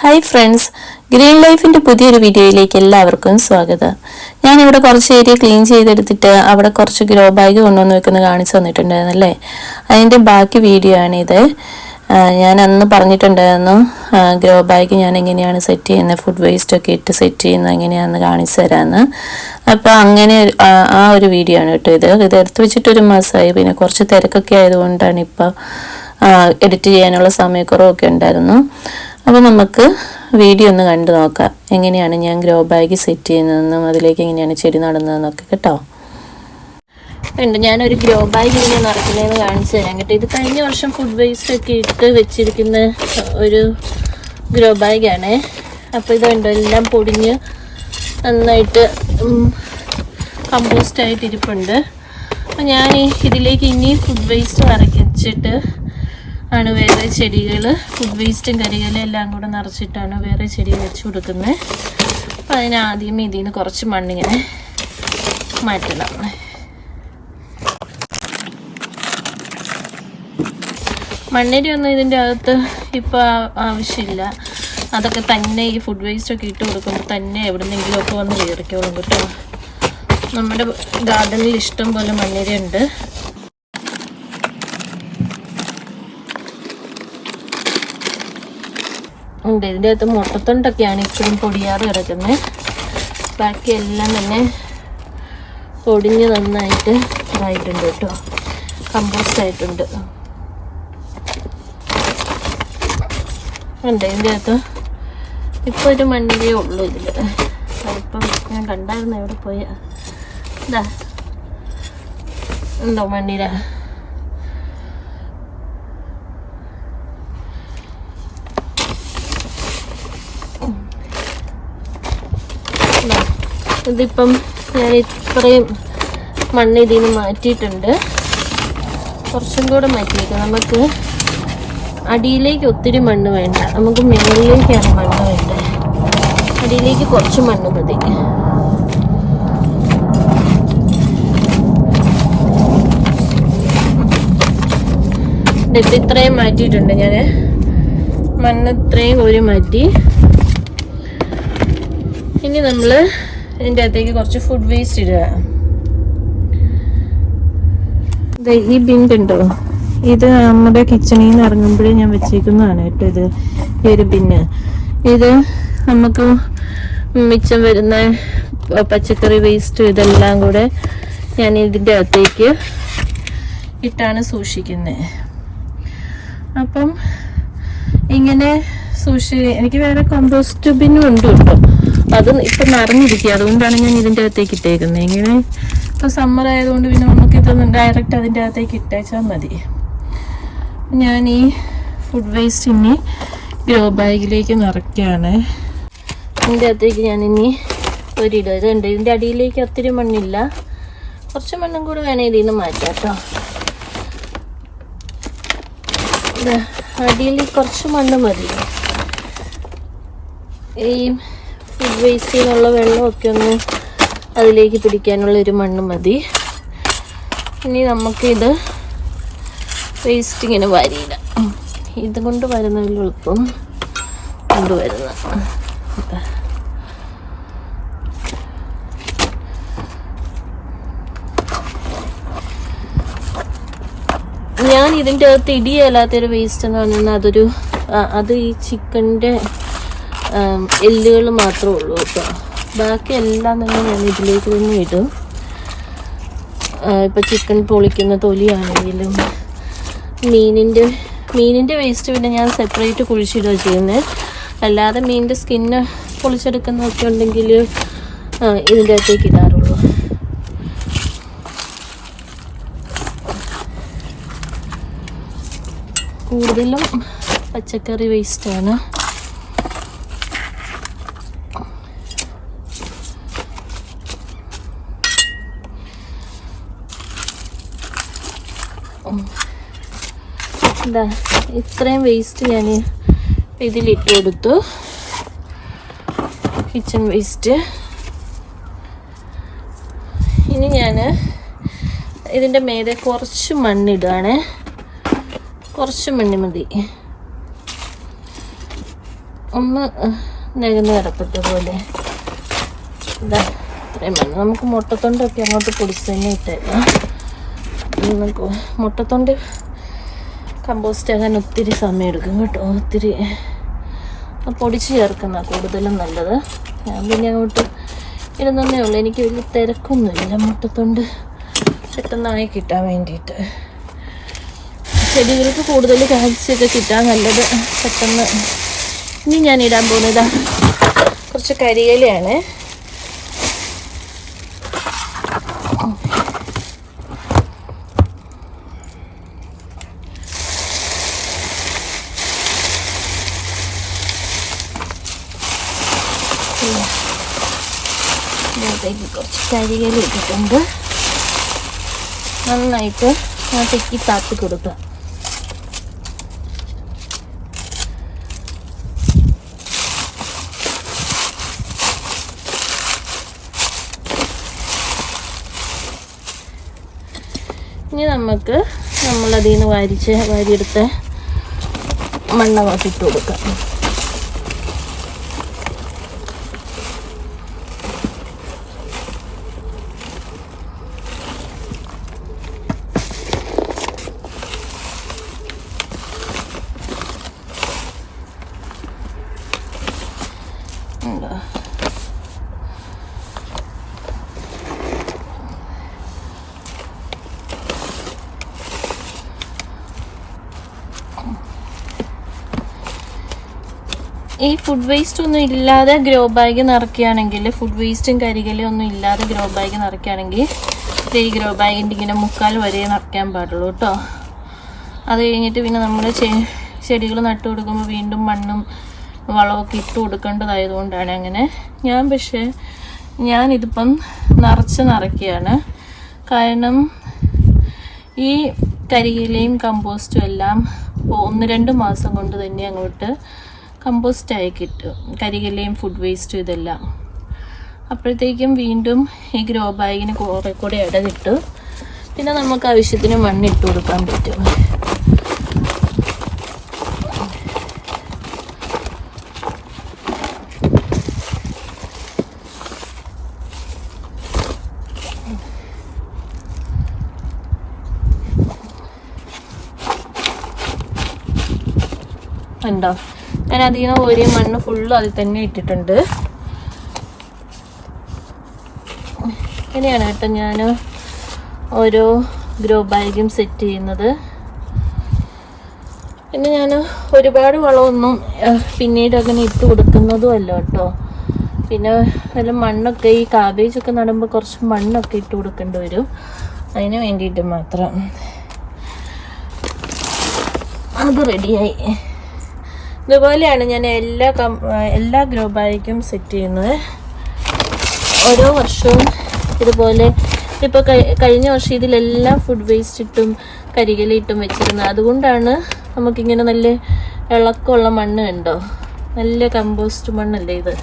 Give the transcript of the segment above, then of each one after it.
Hi friends green ലൈഫിന്റെ പുതിയൊരു വീഡിയോയിലേക്ക് എല്ലാവർക്കും സ്വാഗതം. ഞാനിവിടെ കുറച്ച് ഏരിയ ക്ലീൻ ചെയ്തെടുത്തിട്ട് അവിടെ കുറച്ച് ഗ്രോ ബാഗ് കൊണ്ടുവന്ന് വെക്കുന്നത് കാണിച്ചു തന്നിട്ടുണ്ടായിരുന്നല്ലേ അതിന്റെ ബാക്കി വീഡിയോ ആണിത്. ഞാൻ അന്ന് പറഞ്ഞിട്ടുണ്ടായിരുന്നു ഗ്രോ ബാഗ് ഞാൻ എങ്ങനെയാണ് സെറ്റ് ചെയ്യുന്നത് ഫുഡ് വേസ്റ്റ് ഒക്കെ ഇട്ട് സെറ്റ് ചെയ്യുന്നത് എങ്ങനെയാണെന്ന് കാണിച്ചു തരാമെന്ന് അപ്പോൾ അങ്ങനെ ആ ആ ഒരു വീഡിയോ ആണ് കേട്ടോ ഇത്. ഇത് എടുത്തു വെച്ചിട്ട് ഒരു മാസമായി. പിന്നെ കുറച്ച് തിരക്കൊക്കെ ആയതുകൊണ്ടാണ് ഇപ്പോൾ എഡിറ്റ് ചെയ്യാനുള്ള സമയക്കുറവൊക്കെ ഉണ്ടായിരുന്നു. അപ്പോൾ നമുക്ക് വീഡിയോ ഒന്ന് കണ്ടു നോക്കാം. എങ്ങനെയാണ് ഞാൻ ഗ്രോ ബാഗ് സെറ്റ് ചെയ്യുന്നതെന്നും അതിലേക്ക് എങ്ങനെയാണ് ചെടി നടുന്നതെന്നൊക്കെ കേട്ടോ. ഉണ്ട് ഞാനൊരു ഗ്രോ ബാഗ് ഇങ്ങനെ നടക്കുന്നതെന്ന് കാണിച്ചു തരാം കേട്ടോ. ഇത് കഴിഞ്ഞ വർഷം ഫുഡ് വേസ്റ്റ് ഒക്കെ ഇട്ട് വെച്ചിരിക്കുന്ന ഒരു ഗ്രോ ബാഗാണ് അപ്പോൾ ഇതുണ്ട് എല്ലാം പൊടിഞ്ഞ് നന്നായിട്ട് കമ്പോസ്റ്റായിട്ട് ഇരിപ്പുണ്ട്. അപ്പോൾ ഞാൻ ഇതിലേക്ക് ഇനി ഫുഡ് വേസ്റ്റ് നിറയ്ച്ചിട്ട് ആണ് വേറെ ചെടികൾ ഫുഡ് വേസ്റ്റും കരികളും എല്ലാം കൂടെ നിറച്ചിട്ടാണ് വേറെ ചെടി വെച്ച് കൊടുക്കുന്നത്. അപ്പം അതിനാദ്യം ഇതിൽ നിന്ന് കുറച്ച് മണ്ണിങ്ങനെ മാറ്റണം. മണ്ണിരി ഒന്നും ഇതിന്റെ അകത്ത് ഇപ്പോൾ ആവശ്യമില്ല. അതൊക്കെ തന്നെ ഈ ഫുഡ് വേസ്റ്റ് ഒക്കെ ഇട്ട് കൊടുക്കുമ്പോൾ തന്നെ എവിടുന്നെങ്കിലും ഒക്കെ വന്ന് കയറിക്കോളും കേട്ടോ. നമ്മുടെ ഗാർഡനിൽ ഇഷ്ടം പോലെ മണ്ണരി ഉണ്ട്. ഉണ്ട്. ഇതിന്റെ അകത്ത് മുട്ടത്തൊണ്ടൊക്കെയാണ് ഇപ്പോഴും പൊടിയാറ് കിടക്കുന്നത് ബാക്കി എല്ലാം തന്നെ പൊടിഞ്ഞ് നന്നായിട്ട് ഇതായിട്ടുണ്ട് കേട്ടോ. കമ്പോസ്റ്റ് ആയിട്ടുണ്ട്. ഉണ്ട് ഇതിന്റെ അകത്ത് ഇപ്പോൾ ഒരു മണ്ണിലേ ഉള്ളൂ ഇതിൽ അതിപ്പം ഞാൻ കണ്ടായിരുന്നു എവിടെ പോയ. ഇതാ ഉണ്ടോ മണ്ണിര ഇതാ. ഇതിപ്പം ഞാൻ ഇത്രയും മണ്ണ് ഇതിൽ നിന്ന് മാറ്റിയിട്ടുണ്ട്. കുറച്ചും കൂടെ മാറ്റിയേക്കാം. നമുക്ക് അടിയിലേക്ക് ഒത്തിരി മണ്ണ് വേണ്ട. നമുക്ക് മുകളിലേക്കാണ് മണ്ണ് വേണ്ടത്. അടിയിലേക്ക് കുറച്ച് മണ്ണ് മതി. ഇത്രയും മാറ്റിയിട്ടുണ്ട് ഞാൻ മണ്ണ് ഇത്രയും കോരി മാറ്റി. ഇനി നമ്മൾ ഇതിന്റെ അകത്തേക്ക് കുറച്ച് ഫുഡ് വേസ്റ്റ് ഇടുക. ഈ ബിൻഡ് ഉണ്ടോ ഇത് നമ്മുടെ കിച്ചണിൽ നിന്ന് ഇറങ്ങുമ്പോഴേ ഞാൻ വെച്ചേക്കുന്നതാണ് കേട്ടോ ഇത് ഈ ഒരു ബിന്ന് ഇത് നമുക്ക് മിച്ചം വരുന്ന പച്ചക്കറി വേസ്റ്റ് ഇതെല്ലാം കൂടെ ഞാൻ ഇതിന്റെ അകത്തേക്ക് ഇട്ടാണ് സൂക്ഷിക്കുന്നത് അപ്പം ഇങ്ങനെ സൂക്ഷി എനിക്ക് വേറെ കമ്പോസ്റ്റ് ബിന്നും ഉണ്ട് കേട്ടോ. അത് ഇപ്പം നിറഞ്ഞിരിക്കുക അതുകൊണ്ടാണ് ഞാൻ ഇതിന്റെ അകത്തേക്ക് ഇട്ടേക്കുന്നത്. ഇങ്ങനെ ഇപ്പം സമ്മർ ആയതുകൊണ്ട് പിന്നെ നമുക്ക് ഇത് ഡയറക്റ്റ് അതിന്റെ അകത്തേക്ക് ഇട്ടേച്ചാൽ മതി. ഞാൻ ഈ ഫുഡ് വേസ്റ്റ് ഇനി ഗ്രോ ബാഗിലേക്ക് നിറയ്ക്കുകയാണ്. ഇതിന്റെ അകത്തേക്ക് ഞാൻ ഇനി ഒരിടുക ഇതുണ്ട് ഇതിന്റെ അടിയിലേക്ക് ഒത്തിരി മണ്ണില്ല. കുറച്ച് മണ്ണും കൂടെ വേണേ ഇതിൽ നിന്ന് മാറ്റാം കേട്ടോ. അടിയിൽ കുറച്ച് മണ്ണ് മതി. ഈ ഫുഡ് വേസ്റ്റിൽ നിന്നുള്ള വെള്ളമൊക്കെ ഒന്ന് അതിലേക്ക് പിടിക്കാനുള്ള ഒരു മണ്ണ് മതി. ഇനി നമുക്കിത് വേസ്റ്റ് ഇങ്ങനെ വരിയില്ല ഇത് കൊണ്ട് വരുന്നതിൽ എളുപ്പം കൊണ്ടുവരുന്ന. ഞാൻ ഇതിന്റെ അകത്ത് ഇടിയല്ലാത്തൊരു വേസ്റ്റ് എന്ന് പറഞ്ഞാൽ അതൊരു അത് ഈ ചിക്കന്റെ എല്ലുകൾ മാത്രമേ ഉള്ളൂ കേട്ടോ. ബാക്കി എല്ലാം തന്നെ ഞാൻ ഇതിലേക്ക് തന്നെ ഇടും. ഇപ്പം ചിക്കൻ പൊളിക്കുന്ന തൊലിയാണെങ്കിലും മീനിന്റെ മീനിന്റെ വേസ്റ്റ് പിന്നെ ഞാൻ സെപ്പറേറ്റ് കുഴിച്ചിടുക ചെയ്യുന്നത് അല്ലാതെ മീനിന്റെ സ്കിന്ന് പൊളിച്ചെടുക്കുന്നതൊക്കെ ഉണ്ടെങ്കിൽ ഇതിന്റെ അകത്തേക്ക് ഇടാറുള്ളൂ. കൂടുതലും പച്ചക്കറി വേസ്റ്റാണ് എന്താ ഇത്രയും വേസ്റ്റ് ഞാൻ ഇതിലിട്ട് കൊടുത്തു കിച്ചൺ വേസ്റ്റ് ഇനി ഞാൻ ഇതിന്റെ മേലെ കുറച്ച് മണ്ണിടുകയാണ് കുറച്ച് മണ്ണ് മതി. ഒന്ന് നികന്ന് കിടപ്പത്തെ പോലെ ഇതാ ഇത്രയും മണ്ണ്. നമുക്ക് മുട്ടത്തൊണ്ടൊക്കെ അങ്ങോട്ട് പൊടിച്ച് തന്നെ ഇട്ടേക്കാം. മുട്ടത്തൊണ്ട് കമ്പോസ്റ്റ് ആകാൻ ഒത്തിരി സമയം എടുക്കും കേട്ടോ ഒത്തിരി. പൊടിച്ച് ചേർക്കുന്ന കൂടുതലും നല്ലത്. ഞാൻ പിന്നെ അങ്ങോട്ട് ഇരുന്നേ ഉള്ളൂ. എനിക്ക് വലിയ തിരക്കൊന്നുമില്ല മുട്ടത്തൊണ്ട് പെട്ടെന്നായി കിട്ടാൻ വേണ്ടിയിട്ട്. ചെടികൾക്ക് കൂടുതൽ കാഴ്ചയൊക്കെ കിട്ടാൻ നല്ലത്. പെട്ടെന്ന് ഇനി ഞാൻ ഇടാൻ പോകുന്നത് കുറച്ച് കരിയിലയാണ്. ഇട്ടിട്ടുണ്ട്. നന്നായിട്ട് തെക്കി താത്തി കൊടുക്കുക ഇനി നമുക്ക് നമ്മളതിൽ നിന്ന് വാരിച്ച് വാരിയെടുത്ത് മണ്ണ വാട്ടിട്ട് കൊടുക്കാം ഉണ്ടോ ഈ ഫുഡ് വേസ്റ്റ് ഒന്നും ഇല്ലാതെ ഗ്രോ ബാഗ് നിറയ്ക്കുകയാണെങ്കിൽ ഫുഡ് വേസ്റ്റും കരികലും ഒന്നും ഇല്ലാതെ ഗ്രോ ബാഗ് നിറയ്ക്കുകയാണെങ്കിൽ ഈ ഗ്രോ ബാഗിന്റെ ഇങ്ങനെ മുക്കാൽ വരെ നിറയ്ക്കാൻ പാടുള്ളൂ കേട്ടോ അത് കഴിഞ്ഞിട്ട് പിന്നെ നമ്മൾ ചെടികൾ നട്ടു കൊടുക്കുമ്പോൾ വീണ്ടും മണ്ണും വളമൊക്കെ ഇട്ട് കൊടുക്കേണ്ടതായതുകൊണ്ടാണ് അങ്ങനെ. ഞാൻ പക്ഷേ ഞാനിതിപ്പം നിറച്ച് നിറയ്ക്കുകയാണ്. കാരണം ഈ കരിയിലയും കമ്പോസ്റ്റും എല്ലാം ഒന്ന് രണ്ട് മാസം കൊണ്ട് തന്നെ അങ്ങോട്ട് കമ്പോസ്റ്റായി കിട്ടും. കരികലയും ഫുഡ് വേസ്റ്റും ഇതെല്ലാം. അപ്പോഴത്തേക്കും വീണ്ടും ഈ ഗ്രോ ബാഗിന് കുറെ കൂടെ ഇട കിട്ടും പിന്നെ നമുക്ക് ആവശ്യത്തിന് മണ്ണിട്ട് കൊടുക്കാൻ പറ്റും. ഉണ്ടോ? ഞാൻ അതിൽ നിന്ന് ഒരു മണ്ണ് ഫുള്ള് അതിൽ തന്നെ ഇട്ടിട്ടുണ്ട്. ഇങ്ങനെയാണ് കേട്ടോ ഞാൻ ഓരോ ഗ്രോ ബാഗും സെറ്റ് ചെയ്യുന്നത്. പിന്നെ ഞാൻ ഒരുപാട് വളമൊന്നും പിന്നീട് അങ്ങനെ ഇട്ട് കൊടുക്കുന്നതും അല്ല കേട്ടോ. പിന്നെ വല്ല മണ്ണൊക്കെ ഈ കാബേജ് ഒക്കെ നടുമ്പോൾ കുറച്ച് മണ്ണൊക്കെ ഇട്ട് കൊടുക്കേണ്ടി വരും. അതിന് വേണ്ടിയിട്ട് മാത്രം. അത് റെഡിയായി ഇതുപോലെയാണ് ഞാൻ എല്ലാ കം എല്ലാ ഗ്രോ സെറ്റ് ചെയ്യുന്നത്. ഓരോ വർഷവും ഇതുപോലെ ഇപ്പോൾ കഴിഞ്ഞ വർഷം ഇതിലെല്ലാം ഫുഡ് വേസ്റ്റ് ഇട്ടും കരികലിട്ടും വെച്ചിരുന്നത്. അതുകൊണ്ടാണ് നമുക്കിങ്ങനെ നല്ല ഇളക്കമുള്ള മണ്ണ് കണ്ടോ? നല്ല കമ്പോസ്റ്റ് മണ്ണല്ലേ ഇത്?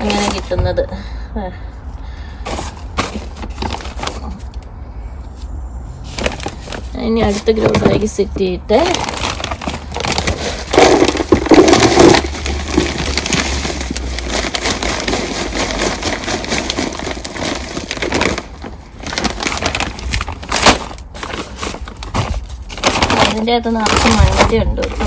അങ്ങനെ കിട്ടുന്നത്. ഇനി അടുത്ത ഗ്രോ സെറ്റ് ചെയ്തിട്ട് അതിന്റെ അകത്തുനിന്ന് കുറച്ച് മണ്ണിന്റെ ഉണ്ട് കേട്ടോ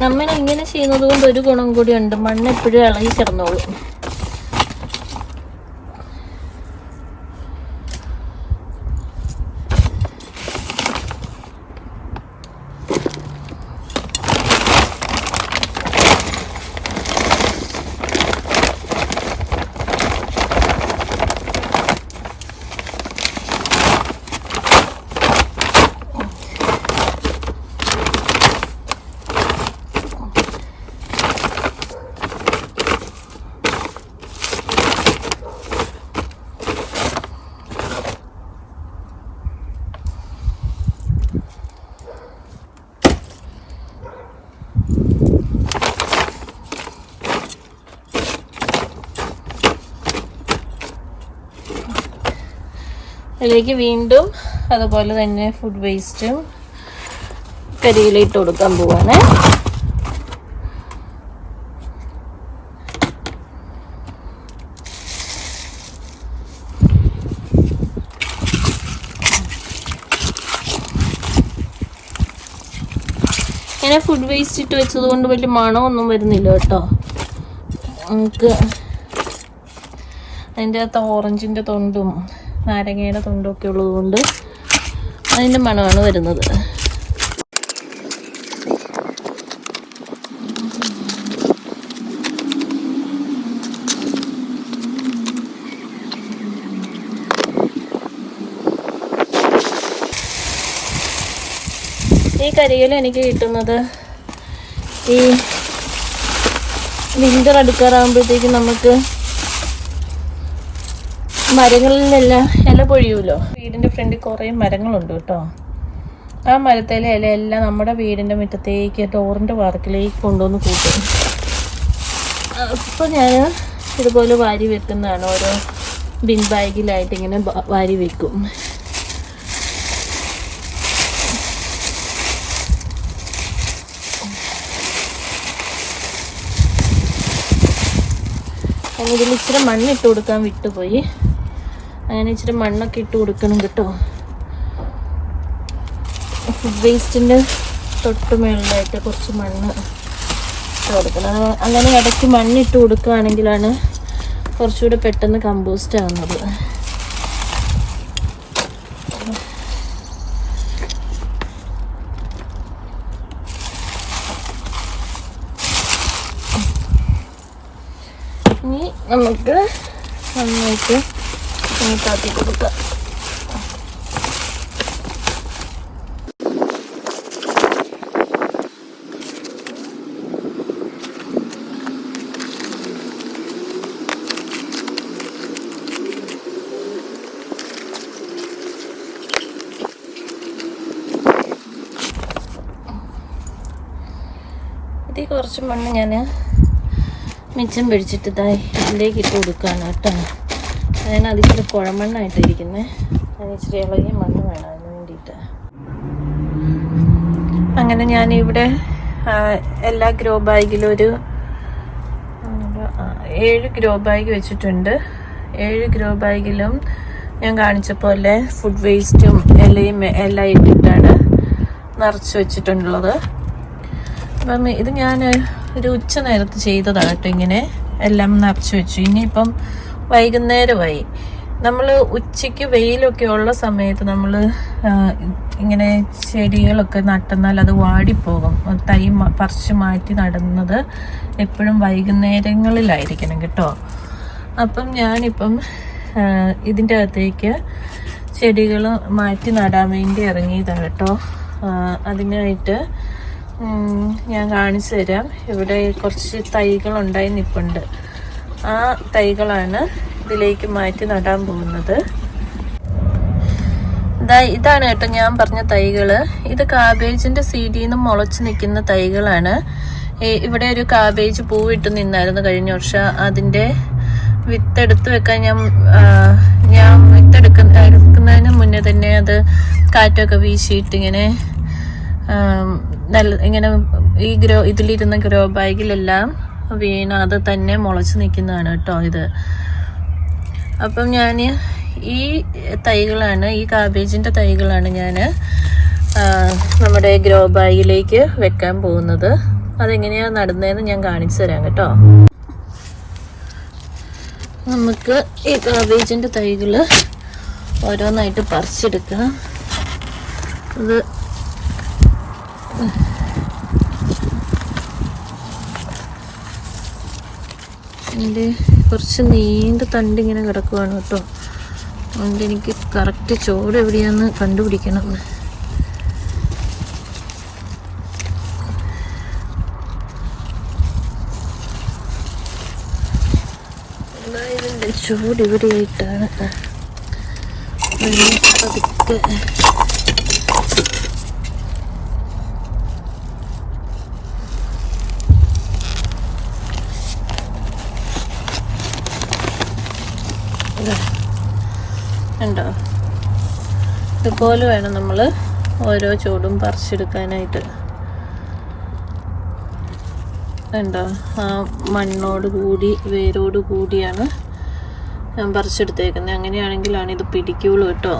നമ്മൾ ഇങ്ങനെ ചെയ്യുന്നത് കൊണ്ട് ഒരു ഗുണം കൂടി ഉണ്ട്. മണ്ണ് എപ്പോഴും ഇളകി കിടന്നോളും. അതിലേക്ക് വീണ്ടും അതുപോലെ തന്നെ ഫുഡ് വേസ്റ്റും കരിയിലിട്ട് കൊടുക്കാൻ പോവാണ്. ഇങ്ങനെ ഫുഡ് വേസ്റ്റ് ഇട്ട് വെച്ചത് കൊണ്ട് വലിയ മണമൊന്നും വരുന്നില്ല കേട്ടോ. നമുക്ക് അതിന്റെ അകത്ത് ഓറഞ്ചിന്റെ തൊണ്ടും നാരങ്ങയുടെ തൊണ്ടൊക്കെ ഉള്ളതുകൊണ്ട് ഉള്ളത് കൊണ്ട് അതിന്റെ മണമാണ് വരുന്നത്. ഈ കരിയിൽ എനിക്ക് കിട്ടുന്നത് ഈ വിന്റർ അടുക്കാറാകുമ്പോഴത്തേക്കും നമുക്ക് മരങ്ങളിലെല്ലാം ഇല പൊഴിയൂലോ? വീടിന്റെ ഫ്രണ്ടിൽ കുറേ മരങ്ങളുണ്ട് കേട്ടോ. ആ മരത്തിലെ ഇല എല്ലാം നമ്മുടെ വീടിന്റെ മുറ്റത്തേക്ക് ഡോറിന്റെ വാർക്കിലേക്ക് കൊണ്ടുവന്ന് കൂട്ടും. അപ്പോൾ ഞാൻ ഇതുപോലെ വാരി വെക്കുന്നതാണ്. ഓരോ ബിൻ ബാഗിലായിട്ട് ഇങ്ങനെ വാരി വെക്കും. ഇതിൽ ഇച്ചിരി മണ്ണിട്ട് കൊടുക്കാൻ വിട്ടുപോയി. അങ്ങനെ ഇച്ചിരി മണ്ണൊക്കെ ഇട്ട് കൊടുക്കണം കേട്ടോ. ഫുഡ് വേസ്റ്റിന്റെ തൊട്ട് മുകളിലായിട്ട് കുറച്ച് മണ്ണ് ഇട്ട് കൊടുക്കണം. അങ്ങനെ ഇടയ്ക്ക് മണ്ണിട്ട് കൊടുക്കുകയാണെങ്കിലാണ് കുറച്ചുകൂടെ പെട്ടെന്ന് കമ്പോസ്റ്റ് ആവുന്നത്. ഇനി നമുക്ക് നന്നായിട്ട് നീട്ടാക്കി കൊടുക്കാം ഇതിൽ കുറച്ച് മണ്ണ് ഞാൻ മിച്ചം പിടിച്ചിട്ട് ഇതായി ഇതിലേക്ക് ഇട്ട് കൊടുക്കുകയാണ് അതിന് അതിച്ചിരി കുഴമണ്ണായിട്ട് ഇരിക്കുന്നത് അതിന് ഇച്ചിരി ഇളകിയ മണ്ണ് വേണം അതിന് വേണ്ടിയിട്ട്. അങ്ങനെ ഞാനിവിടെ എല്ലാ ഗ്രോ ബാഗിലും ഒരു ഏഴ് ഗ്രോ ബാഗ് വെച്ചിട്ടുണ്ട്. ഏഴ് ഗ്രോ ബാഗിലും ഞാൻ കാണിച്ച പോലെ ഫുഡ് വേസ്റ്റും ഇലയും എല്ലാം ഇട്ടിട്ടാണ് നിറച്ച് വെച്ചിട്ടുള്ളത്. അപ്പം ഇത് ഞാൻ ഒരു ഉച്ച നേരത്ത് ചെയ്തതാണ് കേട്ടോ ഇങ്ങനെ. എല്ലാം നിറച്ച് വെച്ചു. ഇനിയിപ്പം വൈകുന്നേരമായി. നമ്മൾ ഉച്ചയ്ക്ക് വെയിലൊക്കെ ഉള്ള സമയത്ത് നമ്മൾ ഇങ്ങനെ ചെടികളൊക്കെ നട്ടെന്നാൽ അത് വാടിപ്പോകും. തൈ പറിച്ച് മാറ്റി നടുന്നത് എപ്പോഴും വൈകുന്നേരങ്ങളിലായിരിക്കണം കേട്ടോ. അപ്പം ഞാനിപ്പം ഇതിന്റെ അകത്തേക്ക് ചെടികൾ മാറ്റി നടാൻ വേണ്ടി ഇറങ്ങിയതാണ് കേട്ടോ. അതിനായിട്ട് ഞാൻ കാണിച്ചു തരാം. ഇവിടെ കുറച്ച് തൈകൾ ഉണ്ടായി നിൽപ്പുണ്ട് ആ തൈകളാണ് ഇതിലേക്ക് മാറ്റി നടാൻ പോകുന്നത്. ഇതാണ് കേട്ടോ ഞാൻ പറഞ്ഞ തൈകൾ. ഇത് കാബേജിന്റെ സീഡിൽ നിന്ന് മുളച്ച് നിൽക്കുന്ന തൈകളാണ്. ഇവിടെ ഒരു കാബേജ് പൂവിട്ട് നിന്നായിരുന്നു കഴിഞ്ഞ വർഷം. അതിന്റെ വിത്തെടുത്ത് വെക്കാൻ ഞാൻ ഞാൻ വിത്തെടുക്കുന്ന എടുക്കുന്നതിന് മുന്നേ തന്നെ അത് കാറ്റൊക്കെ വീശിയിട്ട് ഇങ്ങനെ നല്ല ഇങ്ങനെ ഈ ഗ്രോ ഇതിലിരുന്ന ഗ്രോ ബാഗിലെല്ലാം വീണ് അത് തന്നെ മുളച്ച് നിൽക്കുന്നതാണ് കേട്ടോ ഇത്. അപ്പം ഞാൻ ഈ തൈകളാണ് ഈ കാബേജിന്റെ തൈകളാണ് ഞാൻ നമ്മുടെ ഗ്രോ ബാഗിലേക്ക് വെക്കാൻ പോകുന്നത്. അതെങ്ങനെയാണ് നടന്നതെന്ന് ഞാൻ കാണിച്ചു തരാം കേട്ടോ. നമുക്ക് ഈ കാബേജിന്റെ തൈകൾ ഓരോന്നായിട്ട് പറിച്ചെടുക്കാം. ഇത് എന്റെ കുറച്ച് നീണ്ട തണ്ട് ഇങ്ങനെ കിടക്കുവാണ് കേട്ടോ. അതുകൊണ്ട് എനിക്ക് കറക്റ്റ് ചോട് എവിടെയാന്ന് കണ്ടുപിടിക്കണം. ഇതിന്റെ ചൂട് ഇവിടെയായിട്ടാണ് ഉണ്ടോ? ഇതുപോലെ വേണം നമ്മൾ ഓരോ ചൂടും പറിച്ചെടുക്കാനായിട്ട്. ഉണ്ടോ? ആ മണ്ണോട് കൂടി വേരോട് കൂടിയാണ് ഞാൻ പറിച്ചെടുത്തേക്കുന്നത്. അങ്ങനെയാണെങ്കിലാണ് ഇത് പിടിക്കുള്ളൂ കേട്ടോ.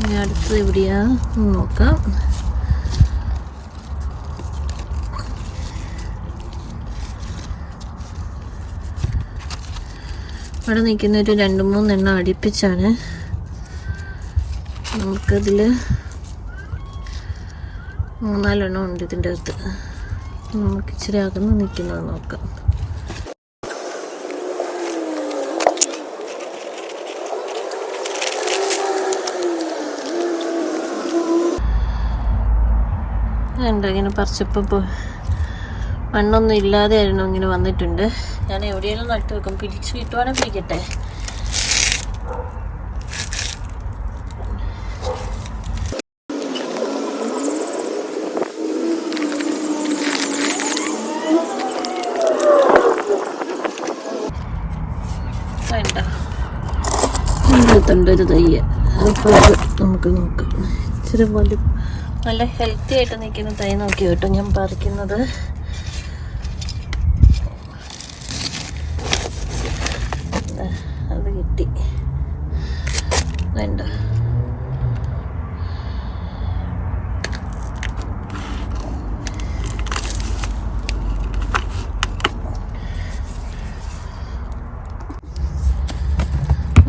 ഇനി അടുത്തത് എവിടെയാ? നോക്കാം. ഇവിടെ നിൽക്കുന്ന ഒരു രണ്ട് മൂന്നെണ്ണം അടുപ്പിച്ചാണ് നമുക്കതിൽ മൂന്നാലെണ്ണം ഉണ്ട് ഇതിന്റെ അകത്ത്. നമുക്ക് ഇച്ചിരി അകന്ന് നിൽക്കുന്നത് നോക്കാം. ഉണ്ട് ഇങ്ങനെ പറിച്ചപ്പോൾ മണ്ണൊന്നും ഇല്ലാതെ ആയിരുന്നു ഇങ്ങനെ വന്നിട്ടുണ്ട്. ഞാൻ എവിടെയെങ്കിലും നട്ടു വെക്കും. പിടിച്ചു കിട്ടുവാണെങ്കിൽ പിടിക്കട്ടെ. ഒരു തയ്യ. അപ്പോൾ നമുക്ക് നോക്കാം. ഇച്ചിരി പോലെ നല്ല ഹെൽത്തി ആയിട്ട് നിൽക്കുന്ന തൈ നോക്കി കേട്ടോ ഞാൻ പറിക്കുന്നത്. അത് കിട്ടി. വേണ്ട.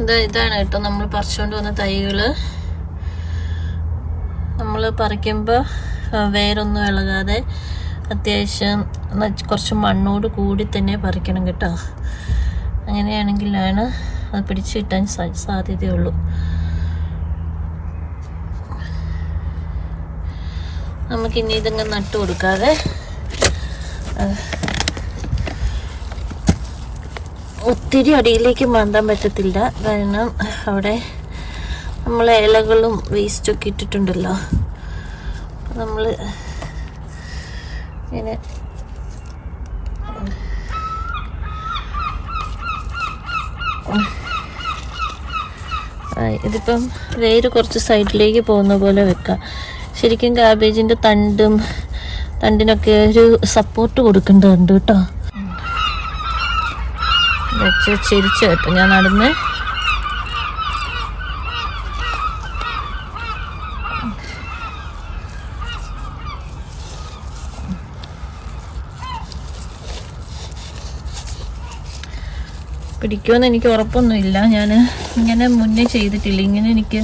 ഇതാ ഇതാണ് കേട്ടോ നമ്മൾ പറിച്ചുകൊണ്ട് വന്ന തൈകൾ. നമ്മൾ പറിക്കുമ്പോൾ വേരൊന്നും ഇളകാതെ അത്യാവശ്യം കുറച്ച് മണ്ണോട് കൂടി തന്നെ പറിക്കണം കേട്ടോ. അങ്ങനെയാണെങ്കിലാണ് അത് പിടിച്ചു കിട്ടാൻ സാധ്യതയുള്ളൂ. നമുക്കിനി ഇതങ്ങ് നട്ടു കൊടുക്കാതെ ഒത്തിരി അടിയിലേക്ക് മാന്താൻ പറ്റത്തില്ല. കാരണം അവിടെ നമ്മൾ ഇലകളും വേസ്റ്റൊക്കെ ഇട്ടിട്ടുണ്ടല്ലോ. നമ്മൾ ഇങ്ങനെ ഇതിപ്പം വേര് കുറച്ച് സൈഡിലേക്ക് പോകുന്ന പോലെ വെക്കാം. ശരിക്കും കാബേജിന്റെ തണ്ടും തണ്ടിനൊക്കെ ഒരു സപ്പോർട്ട് കൊടുക്കേണ്ടതുണ്ട് കേട്ടോ. ചിരിച്ചു കേട്ടോ. ഞാൻ നടന്ന് പിടിക്കുമെന്ന് എനിക്ക് ഉറപ്പൊന്നുമില്ല. ഞാൻ ഇങ്ങനെ മുന്നേ ചെയ്തിട്ടില്ല. ഇങ്ങനെ എനിക്ക്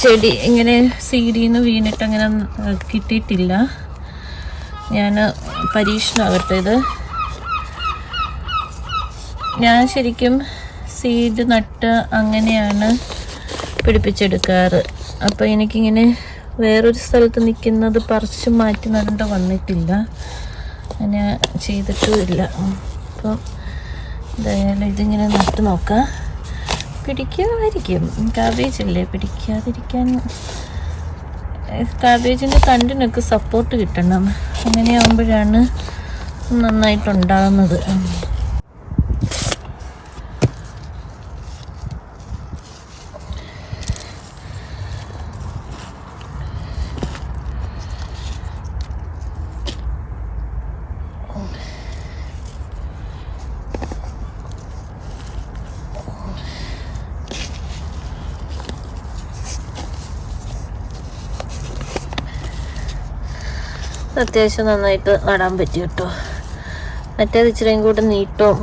ചെടി ഇങ്ങനെ സീഡിന്ന് വീണിട്ട് അങ്ങനെ കിട്ടിയിട്ടില്ല. ഞാൻ പരീക്ഷണമാകട്ടെ ഇത്. ഞാൻ ശരിക്കും സീഡ് നട്ട് അങ്ങനെയാണ് പിടിപ്പിച്ചെടുക്കാറ്. അപ്പോൾ എനിക്കിങ്ങനെ വേറൊരു സ്ഥലത്ത് നിൽക്കുന്നത് പറിച്ച് മാറ്റി നടേണ്ട വന്നിട്ടില്ല. അങ്ങനെ ചെയ്തിട്ടുമില്ല അപ്പം എന്തായാലും ഇതിങ്ങനെ നട്ട് നോക്കാം. പിടിക്കുമായിരിക്കും കാബേജ് അല്ലേ പിടിക്കാതിരിക്കാൻ കാബേജിന്റെ തണ്ടിനൊക്കെ സപ്പോർട്ട് കിട്ടണം. അങ്ങനെയാകുമ്പോഴാണ് നന്നായിട്ടുണ്ടാകുന്നത് അത്യാവശ്യം നന്നായിട്ട് നടാൻ പറ്റി കേട്ടോ. മറ്റേത് ഇച്ചിരിയും കൂടെ നീട്ടവും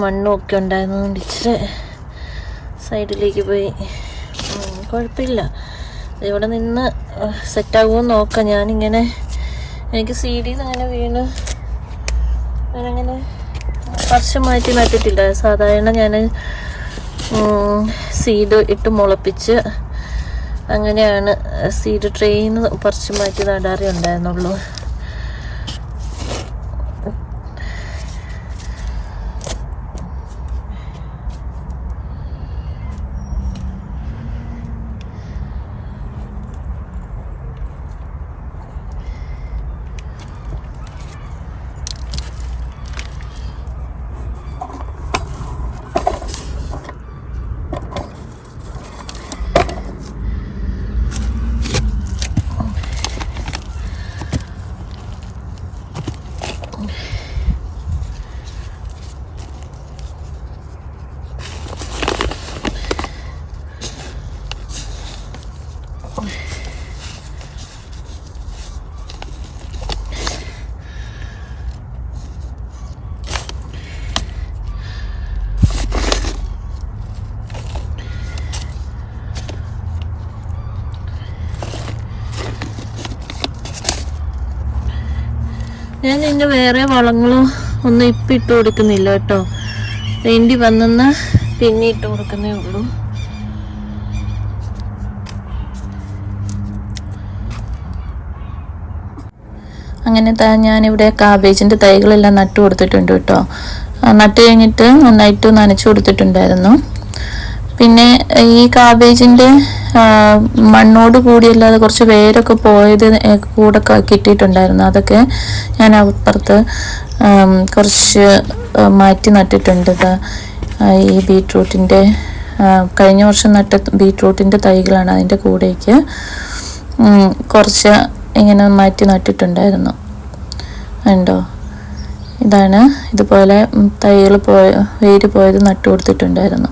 മണ്ണും ഒക്കെ ഉണ്ടായിരുന്നതുകൊണ്ട് ഇച്ചിരി സൈഡിലേക്ക് പോയി. കുഴപ്പമില്ല. ഇവിടെ നിന്ന് സെറ്റാകുമോ നോക്കാം. ഞാനിങ്ങനെ എനിക്ക് സീഡിയിൽ നിന്ന് അങ്ങനെ വീണ് ഞാനങ്ങനെ വർഷം മാറ്റി നട്ടിട്ടില്ല സാധാരണ ഞാൻ സീഡ് ഇട്ട് മുളപ്പിച്ച് അങ്ങനെയാണ് സീഡ് ട്രെയിൻ കുറച്ച് മാറ്റി നടാറേ ഉണ്ടായിരുന്നുള്ളൂ. ഞാൻ ഇതിന്റെ വേറെ വളങ്ങളും ഒന്നും ഇപ്പം ഇട്ട് കൊടുക്കുന്നില്ല കേട്ടോ. വേണ്ടി വന്നെന്ന് പിന്നെ ഇട്ട് കൊടുക്കുന്നേ ഉള്ളൂ. അങ്ങനെ ഞാനിവിടെ കാബേജിന്റെ തൈകളെല്ലാം നട്ടു കൊടുത്തിട്ടുണ്ട് കേട്ടോ. നട്ട് കഴിഞ്ഞിട്ട് നന്നായിട്ട് നനച്ചു കൊടുത്തിട്ടുണ്ടായിരുന്നു. പിന്നെ ഈ കാബേജിന്റെ മണ്ണോട് കൂടിയല്ലാതെ കുറച്ച് വേരൊക്കെ പോയത് കൂടെ കിട്ടിയിട്ടുണ്ടായിരുന്നു. അതൊക്കെ ഞാൻ അപ്പുറത്ത് കുറച്ച് മാറ്റി നട്ടിട്ടുണ്ട് ഈ ബീട്രൂട്ടിന്റെ കഴിഞ്ഞ വർഷം നട്ട ബീട്രൂട്ടിന്റെ തൈകളാണ് അതിന്റെ കൂടേക്ക് കുറച്ച് ഇങ്ങനെ മാറ്റി നട്ടിട്ടുണ്ടായിരുന്നു. ഉണ്ടോ ഇതാണ് ഇതുപോലെ തൈകൾ പോയ വേര് പോയത് നട്ടു കൊടുത്തിട്ടുണ്ടായിരുന്നു